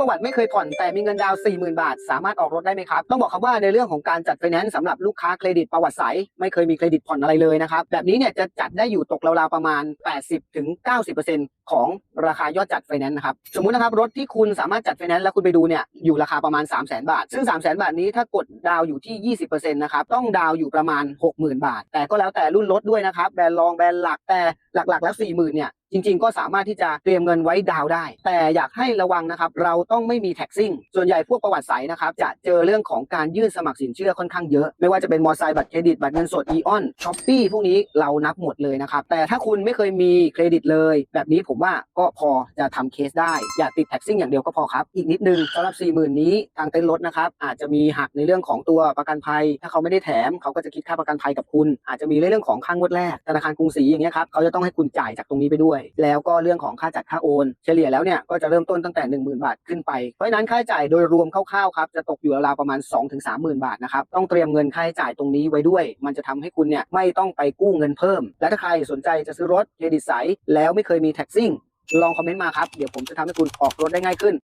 ประวัติไม่เคยผ่อนแต่มีเงินดาว 40,000 บาท สามารถออกรถได้ไหมครับ ต้องบอกครับว่าในเรื่องของการจัดไฟแนนซ์สำหรับลูกค้าเครดิตประวัติใสไม่เคยมีเครดิตผ่อนอะไรเลยนะครับ แบบนี้เนี่ยจะจัดได้อยู่ตกราวๆประมาณ 80-90%ของราคายอดจัดไฟแนนซ์นะครับ สมมุตินะครับรถที่คุณสามารถจัดไฟแนนซ์แล้วคุณไปดูเนี่ยอยู่ราคาประมาณ 3 0 0 0 0 0 บาท ซึ่ง 3 0 0 0 0 0 บาทนี้ถ้ากดดาวอยู่ที่ 20%นะครับต้องดาวอยู่ประมาณ 60,000 บาท แต่ก็แล้วแต่รุ่นรถด้วยนะครับแบรนด์รองแบรนด์หลักแต่หลักๆ แล้ว 40,000เนี่ย จริง ๆ ก็สามารถที่จะเตรียมเงินไว้ดาวได้ แต่อยากให้ระวังนะครับ เราต้องไม่มีแท็กซิ่ง ส่วนใหญ่พวกประวัติใสนะครับ จะเจอเรื่องของการยื่นสมัครสินเชื่อค่อนข้างเยอะ ไม่ว่าจะเป็นมอเตอร์ไซค์บัตรเครดิตบัตรเงินสดอีออนช้อปปี้พวกนี้เรานับหมดเลยนะครับ แต่ถ้าคุณไม่เคยมีเครดิตเลย แบบนี้ผมว่าก็พอจะทำเคสได้ อย่าติดแท็กซิ่งอย่างเดียวก็พอครับ อีกนิดนึงสำหรับ 40,000 นี้ทางเต็นท์รถนะครับอาจจะมีหักในเรื่องของตัวประกันภัย ถ้าเขาไม่ได้แถมเขาก็จะคิดค่าประกันภัยกับคุณ อาจจะมีเรื่องของค่างวดแรกธนาคารกรุงศรีอย่างเงี้ยครับเขาจะต้องให้คุณจ่ายจากตรงนี้ไปด้วยแล้วก็เรื่องของค่าจัดค่าโอน เฉลี่ยแล้วเนี่ยก็จะเริ่มต้นตั้งแต่ 10,000 บาทขึ้นไป เพราะฉะนั้นค่าใช้จ่ายโดยรวมคร่าวๆครับจะตกอยู่ราวๆประมาณ 2-30,000 บาทนะครับต้องเตรียมเงินค่าใช้จ่ายตรงนี้ไว้ด้วย มันจะทำให้คุณเนี่ยไม่ต้องไปกู้เงินเพิ่ม และถ้าใครสนใจจะซื้อรถเครดิตใสแล้วไม่เคยมีแท็กซิ่งลองคอมเมนต์มาครับ เดี๋ยวผมจะทำให้คุณออกรถได้ง่ายขึ้น